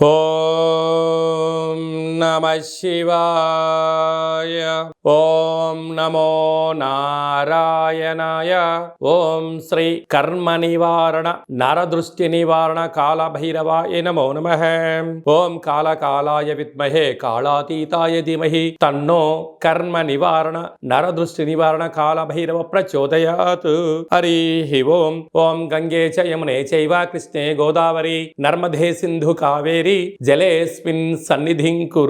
ఓం నమ శివాయ ఓం నమో నారాయణాయ ఓం శ్రీ కర్మ నివారణ నరదృష్టి నివారణ కాళభైరవాయ నమో నమ ఓం కాళకాలాయ విద్మహే కాళాతీతాయ ధీమహి తన్నో కర్మ నివారణ నరదృష్టి నివారణ కాళభైరవ ప్రచోదయాత్ హరి ఓం ఓం గంగే చ యమునే చైవ కృష్ణే గోదావరి నర్మదే సింధు కావేరి జలేస్మిన్ సన్నిధిం కురు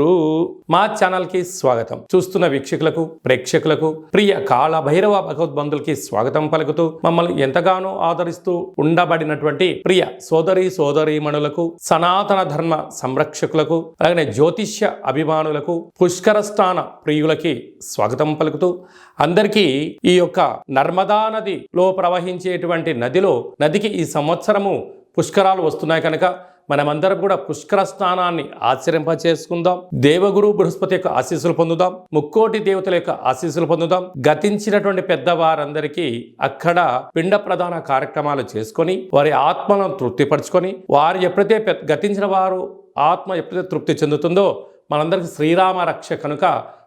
మా ఛానల్కి స్వాగతం. చూస్తున్న వీక్షకులకు ప్రేక్షకులకు ప్రియ కాళ భైరవ భగవద్బంధులకి స్వాగతం పలుకుతూ మమ్మల్ని ఎంతగానో ఆదరిస్తూ ఉండబడినటువంటి ప్రియ సోదరి సోదరీమణులకు సనాతన ధర్మ సంరక్షకులకు అలాగే జ్యోతిష్య అభిమానులకు పుష్కరస్థాన ప్రియులకి స్వాగతం పలుకుతూ అందరికీ ఈ యొక్క నర్మదా నదిలో ప్రవహించేటువంటి నదిలో నదికి ఈ సంవత్సరము పుష్కరాలు వస్తున్నాయి కనుక మనమందరం కూడా పుష్కర స్నానాన్ని ఆచరింపచేసుకుందాం. దేవగురు బృహస్పతి యొక్క ఆశీస్సులు పొందుదాం. ముక్కోటి దేవతల యొక్క ఆశీస్సులు పొందుదాం. గతించినటువంటి పెద్దవారందరికీ అక్కడ పిండ ప్రధాన కార్యక్రమాలు చేసుకొని వారి ఆత్మలను తృప్తిపరచుకొని వారు ఎప్పుడైతే పె- గతించిన వారు ఆత్మ ఎప్పుడైతే తృప్తి చెందుతుందో మనందరికీ శ్రీరామ రక్ష కనుక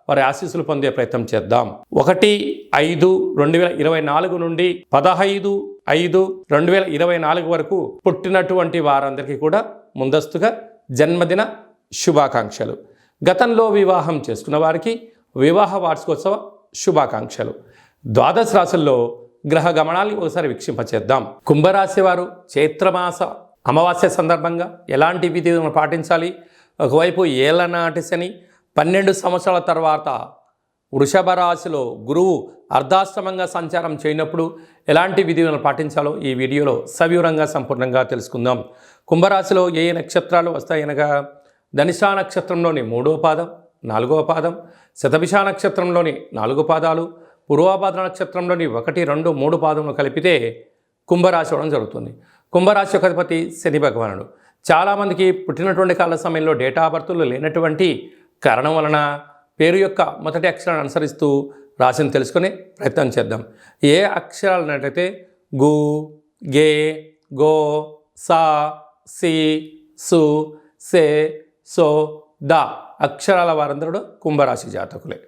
వారి ఆశీస్సులు పొందే ప్రయత్నం చేద్దాం. ఒకటి ఐదు రెండు వేల ఇరవై నాలుగు నుండి పదహైదు ఐదు రెండు వేల ఇరవై నాలుగు వరకు పుట్టినటువంటి వారందరికీ కూడా ముందస్తుగా జన్మదిన శుభాకాంక్షలు. గతంలో వివాహం చేసుకున్న వారికి వివాహ వార్షికోత్సవ శుభాకాంక్షలు. ద్వాదశ రాశుల్లో గ్రహ గమనాన్ని ఒకసారి వీక్షింపచేద్దాం. కుంభరాశి వారు చైత్రమాస అమావాస్య సందర్భంగా ఎలాంటి విధులను పాటించాలి? ఒకవైపు ఏళ్ళనాటి శని పన్నెండు సంవత్సరాల తర్వాత వృషభ రాశిలో గురువు అర్ధాశ్రమంగా సంచారం చేయనప్పుడు ఎలాంటి విధులను పాటించాలో ఈ వీడియోలో సవివరంగా సంపూర్ణంగా తెలుసుకుందాం. కుంభరాశిలో ఏ ఏ నక్షత్రాలు వస్తాయనగా ధనిషా నక్షత్రంలోని మూడో పాదం నాలుగవ పాదం శతభిష నక్షత్రంలోని నాలుగు పాదాలు పూర్వాపాద నక్షత్రంలోని ఒకటి రెండు మూడు పాదములు కలిపితే కుంభరాశి అవడం జరుగుతుంది. కుంభరాశి యొక్క అధిపతి శని భగవానుడు. చాలామందికి పుట్టినటువంటి కాల సమయంలో డేటా బర్తులు లేనటువంటి కారణం వలన పేరు యొక్క మొదటి అక్షరాన్ని అనుసరిస్తూ రాశిని తెలుసుకునే ప్రయత్నం చేద్దాం. ఏ అక్షరాలు అన్నట్టయితే గు గే గో సా సి సు సే సో ద అక్షరాల వారందరూ కుంభరాశి జాతకులే.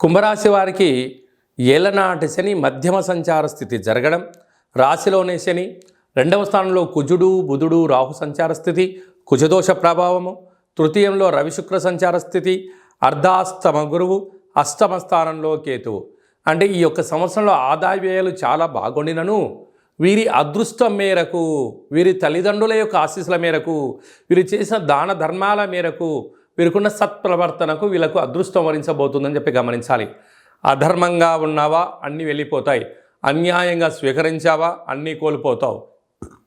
కుంభరాశి వారికి ఏలనాటి శని మధ్యమ సంచార స్థితి జరగడం రాశిలోనే శని రెండవ స్థానంలో కుజుడు బుధుడు రాహు సంచార స్థితి కుజదోష ప్రభావము తృతీయంలో రవిశుక్ర సంచార స్థితి అర్ధాస్తమ గురువు అష్టమ స్థానంలో కేతువు. అంటే ఈ యొక్క సంవత్సరంలో ఆదాయ వ్యయాలు చాలా బాగుండినను. వీరి అదృష్టం మేరకు వీరి తల్లిదండ్రుల యొక్క ఆశీస్సుల మేరకు వీరు చేసిన దాన ధర్మాల మేరకు వీరికున్న సత్ప్రవర్తనకు వీళ్ళకు అదృష్టం వరించబోతుందని చెప్పి గమనించాలి. అధర్మంగా ఉన్నావా? అన్నీ వెళ్ళిపోతాయి. అన్యాయంగా స్వీకరించావా? అన్నీ కోల్పోతావు.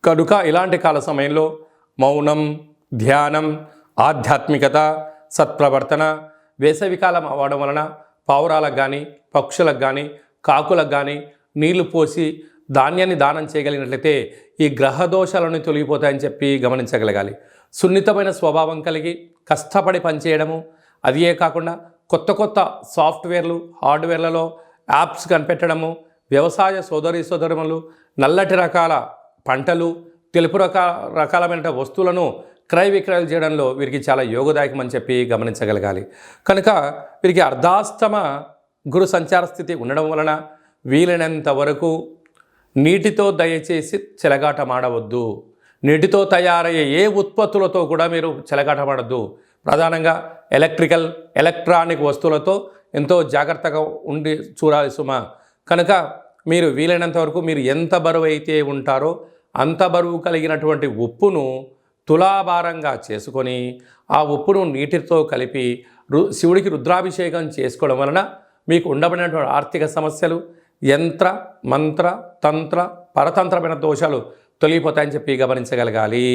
కనుక ఇలాంటి కాల సమయంలో మౌనం ధ్యానం ఆధ్యాత్మికత సత్ప్రవర్తన వేసవికాలం అవ్వడం వలన పావురాలకు కానీ పక్షులకు కానీ కాకులకు కానీ నీళ్ళు పోసి ధాన్యాన్ని దానం చేయగలిగినట్లయితే ఈ గ్రహ దోషాలను తొలగిపోతాయని చెప్పి గమనించగలగాలి. సున్నితమైన స్వభావం కలిగి కష్టపడి పనిచేయడము అదే కాకుండా కొత్త కొత్త సాఫ్ట్వేర్లు హార్డ్వేర్లలో యాప్స్ కనిపెట్టడము వ్యవసాయ సోదరి సోదరులు నల్లటి రకాల పంటలు తెలుపు రకాల రకాలమైన వస్తువులను క్రయ విక్రయాలు చేయడంలో వీరికి చాలా యోగదాయకం అని చెప్పి గమనించగలగాలి. కనుక వీరికి అర్ధాస్తమ గురు సంచార స్థితి ఉండడం వలన వీలైనంత వరకు నీటితో దయచేసి చెలగాటమాడవద్దు నీటితో తయారయ్యే ఏ ఉత్పత్తులతో కూడా మీరు చెలగాటమాడద్దు ప్రధానంగా ఎలక్ట్రికల్ ఎలక్ట్రానిక్ వస్తువులతో ఎంతో జాగ్రత్తగా ఉండి చూడాలి సుమ. కనుక మీరు వీలైనంత వరకు మీరు ఎంత బరువు అయితే ఉంటారో అంత బరువు కలిగినటువంటి ఉప్పును తులాభారంగా చేసుకొని ఆ ఉప్పును నీటితో కలిపి రు శివుడికి రుద్రాభిషేకం చేసుకోవడం వలన మీకు ఉండబడినటువంటి ఆర్థిక సమస్యలు యంత్ర మంత్ర తంత్ర పరతంత్రమైన దోషాలు తొలగిపోతాయని చెప్పి గమనించగలగాలి.